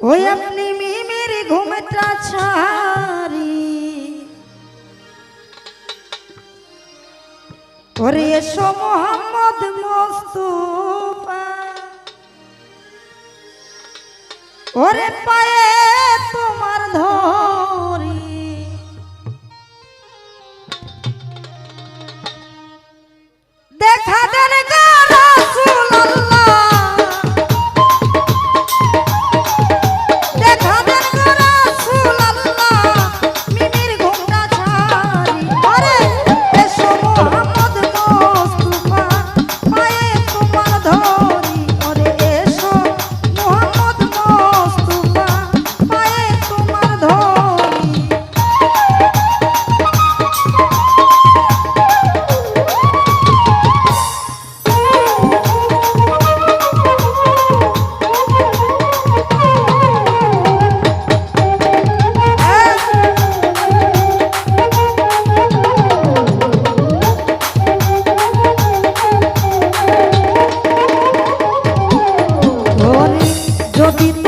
ওই আপনি মিমির ঘুমটা ছাড়ি। ওরে এসো মোহাম্মদ মোস্তফা। ওরে পায়ে তোমার ধর Todo